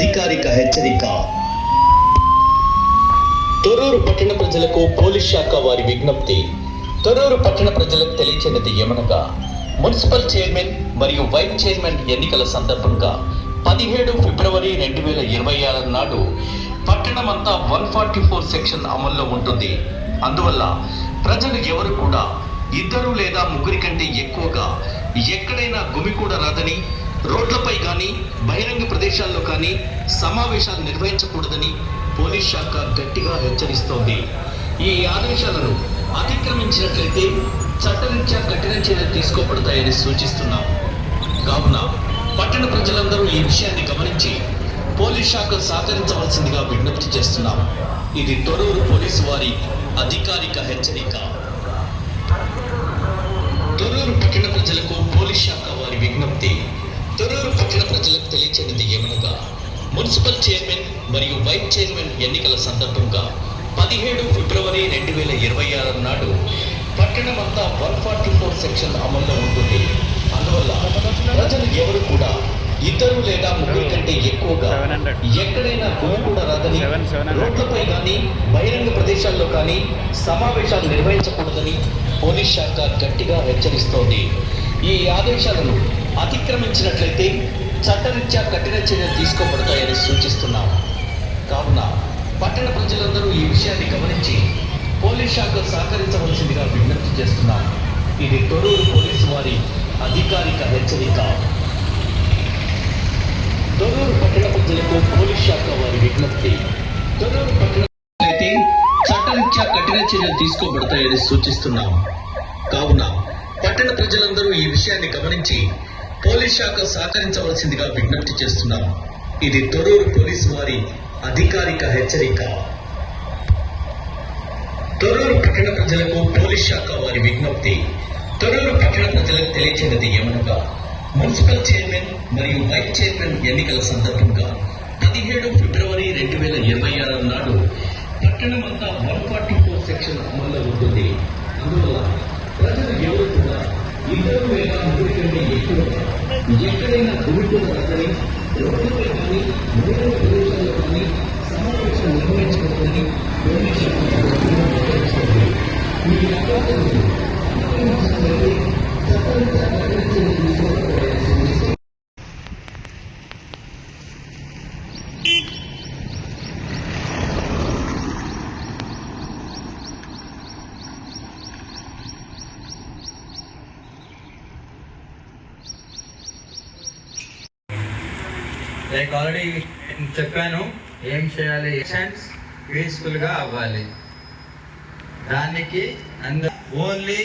అధికారిక హెచ్చరిక. తొర్రూరు పట్టణ ప్రజలకు పోలీస్ శాఖ వారి విజ్ఞప్తి. తొర్రూరు పట్టణ ప్రజలకు తెలియచేయనిది ఏమనగా మున్సిపల్ చైర్మన్ మరియు వైస్ చైర్మన్ ఎన్నికల సందర్భంగా పదిహేడు ఫిబ్రవరి రెండు వేల ఇరవై ఆరు నాడు పట్టణమంతా వన్ ఫార్టీ ఫోర్ సెక్షన్ అమల్లో ఉంటుంది. అందువల్ల ప్రజలు ఎవరు కూడా ఇద్దరు లేదా ముగ్గురి కంటే ఎక్కువగా ఎక్కడైనా గుమికూడరాదని రాదని రోడ్లపై కానీ బహిరంగ ప్రదేశాల్లో కానీ సమావేశాలు నిర్వహించకూడదని పోలీస్ శాఖ గట్టిగా హెచ్చరిస్తోంది. ఈ ఆదేశాలను అతిక్రమించినట్లయితే చట్టరీత్యా కఠిన చర్యలు తీసుకోబడతాయని సూచిస్తున్నాం. కావున పట్టణ ప్రజలందరూ ఈ విషయాన్ని గమనించి పోలీస్ శాఖ సహకరించవలసిందిగా విజ్ఞప్తి చేస్తున్నాం. ఇది తొరూరు పోలీసు వారి అధికారిక హెచ్చరిక. తొరూరు పట్టణ ప్రజలకు పోలీస్ శాఖ వారి మున్సిపల్ చైర్మన్ మరియు వైస్ చైర్మన్ ఎన్నికల సందర్భంగా పదిహేడు ఫిబ్రవరి రెండు వేల ఇరవై ఆరు నాడు పట్టణమంతా వన్ ఫార్టీ ఫోర్ సెక్షన్ అమల్లో ఉంటుంది అందువల్ల ప్రజలు ఎవరు కూడా ఇద్దరు లేదా ముగ్గురు కంటే ఎక్కువగా 700. ఎక్కడైనా గుమి కూడా రాదని రోడ్లపై కానీ బహిరంగ ప్రదేశాల్లో కానీ సమావేశాలు నిర్వహించకూడదని పోలీస్ శాఖ గట్టిగా హెచ్చరిస్తోంది ఈ ఆదేశాలను అతిక్రమించినట్లయితే చట్టరీత్యా కఠిన చర్యలు తీసుకోబడతాయని సూచిస్తున్నాం. కావున పట్టణ ప్రజలందరూ ఈ విషయాన్ని గమనించి పోలీస్ శాఖ సహకరించవలసిందిగా విజ్ఞప్తి చేస్తున్నాం. ఇది తొరూరు పోలీసు వారి అధికారిక హెచ్చరిక. తొరూరు పట్టణ ప్రజలకు పోలీస్ శాఖ వారి విజ్ఞప్తి. తొరూరు పట్టణ అయితే చట్టరీత్యా కఠిన చర్యలు తీసుకోబడతాయని సూచిస్తున్నాం. కావున పట్టణ ప్రజలందరూ ఈ విషయాన్ని గమనించి పోలీస్ శాఖ సహకరించవలసిందిగా విజ్ఞప్తి చేస్తున్నాం. ఇది తొడూరు పోలీసు వారి అధికారిక హెచ్చరిక. తొరూరు పట్టణ ప్రజలకు పోలీస్ శాఖ వారి విజ్ఞప్తి. తొరూరు పట్టణ ప్రజలకు తెలియచేయనిది ఏమనగా మున్సిపల్ చైర్మన్ మరియు వైస్ చైర్మన్ ఎన్నికల సందర్భంగా పదిహేడు ఫిబ్రవరి రెండు వేల ఇరవై ఆరు నాడు పట్టణమంతా వన్ ఫార్టీ ఫోర్ సెక్షన్ అమల్లో ఉంటుంది. అందువల్ల ప్రజలు ఎవరు కూడా ఇద్దరు లేదా ముగ్గురి కంటే ఎక్కువ ఎక్కడైనా గుమికూడ రద్దని రోడ్లపై కానీ మూడు ప్రదేశాల్లో కానీ సమావేశం నిర్వహించకూడదని పోలీస్ ఈ అవకాశాలను అతిక్రమించినట్లయితే చట్టరీత్యా లైక్ ఆల్రెడీ చెప్పాను ఏం చేయాలి ఎలక్షన్స్ పీస్ఫుల్గా అవ్వాలి. దానికి అందరూ ఓన్లీ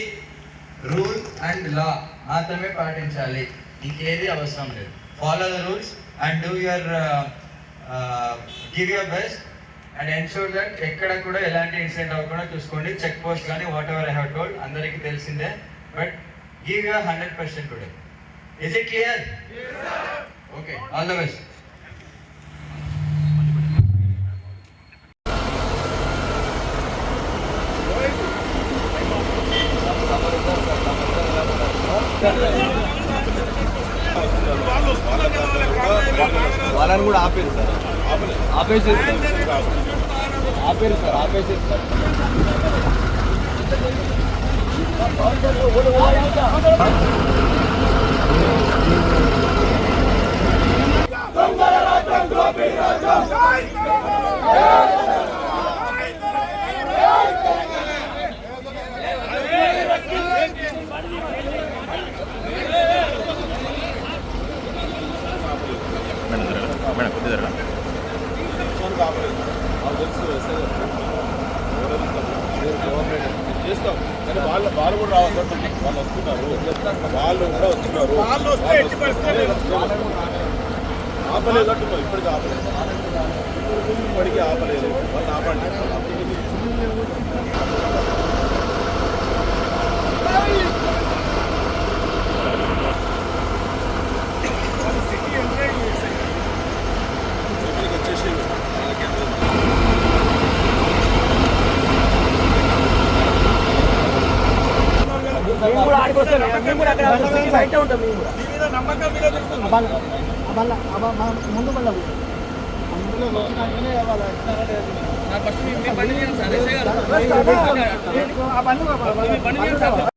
రూల్ అండ్ లా మాత్రమే పాటించాలి. ఇంకేది అవసరం లేదు. Follow the rules and do your give your best and ensure that ఎక్కడ కూడా ఎలాంటి ఇన్సిడెంట్ అవ్వకుండా చూసుకోండి. చెక్ పోస్ట్ కానీ whatever I have told అందరికీ తెలిసిందే. But give your hundred percent today is it clear okay all the best వాళ్ళని కూడా ఆపేది సార్. ఆపేసేది సార్ ఆపేరు సార్ ఆపేసేది సార్. మేడం కొద్ది జరగండి చేస్తాం కానీ వాళ్ళు వాళ్ళు కూడా రావాలి వాళ్ళు వస్తున్నారు. వాళ్ళు కూడా వస్తున్నారు. వాళ్ళు వస్తే ఆపలేదు అంటున్నారు ఇప్పటికీ ఆపలేదు. ఇప్పటికీ ఆపలేదు. వాళ్ళు ఆపండి సిటీకి వచ్చేసి వాళ్ళకి మేము కూడా ఆడికి వస్తాం మేము కూడా అక్కడ సిటీ బయట ఉంటాం మేము కూడా ముందు మళ్ళీ ప్రభుత్వాన్ని అర్థం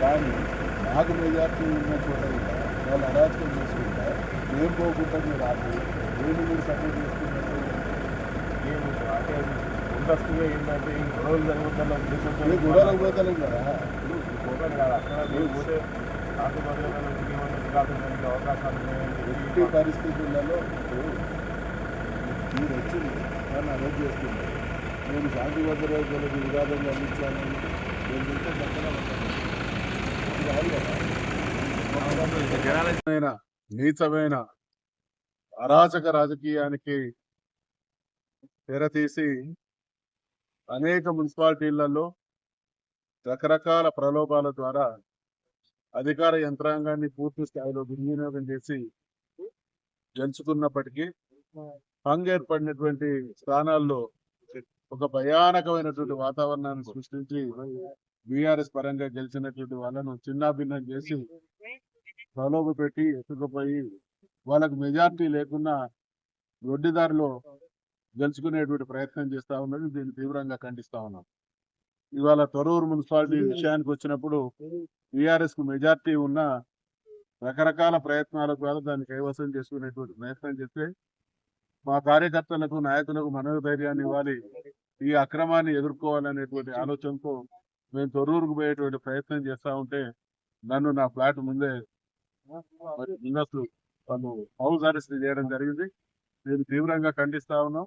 కానీ నాకు మెజార్టీ ఉన్న చోట కూడా వాళ్ళు అరాచకం చేసుకుంటా ఏం పోకుండా మీరు ఆపి నేను మీరు సపోర్ట్ చేసుకున్నట్టు నేను ముందస్తుగా ఏంటంటే ఈ గొడవలు జరుగుతున్న ఉద్దేశంతో పోతలేం కదా పోతాను కాదు అక్కడ పోతే అవకాశాలు ఎట్టి పరిస్థితులలో మీరు వచ్చి నన్ను అరెస్ట్ చేస్తున్నారు నేను శాంతి భద్రతలకు వివాదం కలిగించాలని నేను చూస్తే. నీచమైన నీచమైన అరాచక రాజకీయానికి తెరతీసి అనేక మున్సిపాలిటీలలో రకరకాల ప్రలోభాల ద్వారా అధికార యంత్రాంగాన్ని పూర్తి స్థాయిలో దుర్వినియోగం చేసి గెలుచుకున్నప్పటికీ హంగ్ ఏర్పడినటువంటి స్థానాల్లో ఒక భయానకమైనటువంటి వాతావరణాన్ని సృష్టించి బీఆర్ఎస్ పరంగా గెలిచినటువంటి వాళ్ళను చిన్నాభిన్నం చేసి ప్రలోభ పెట్టి ఎత్తుకుపోయి వాళ్ళకు మెజార్టీ లేకున్నా రొడ్డిదారిలో గెలుచుకునేటువంటి ప్రయత్నం చేస్తా ఉన్నది దీన్ని తీవ్రంగా ఖండిస్తా ఉన్నాం. ఇవాళ తొరూరు మున్సిపాలిటీ విషయానికి వచ్చినప్పుడు టీఆర్ఎస్కు మెజార్టీ ఉన్న రకరకాల ప్రయత్నాల ద్వారా దాన్ని కైవసం చేసుకునేటువంటి ప్రయత్నం చేస్తే మా కార్యకర్తలకు నాయకులకు మనోధైర్యాన్ని ఇవ్వాలి. ఈ అక్రమాన్ని ఎదుర్కోవాలనేటువంటి ఆలోచనతో మేము తొర్రూరుకు పోయేటువంటి ప్రయత్నం చేస్తా ఉంటే నన్ను నా ఫ్లాట్ ముందే ముందస్తు వాళ్ళు హౌస్ అరెస్ట్ చేయడం జరిగింది. నేను తీవ్రంగా ఖండిస్తా ఉన్నాం.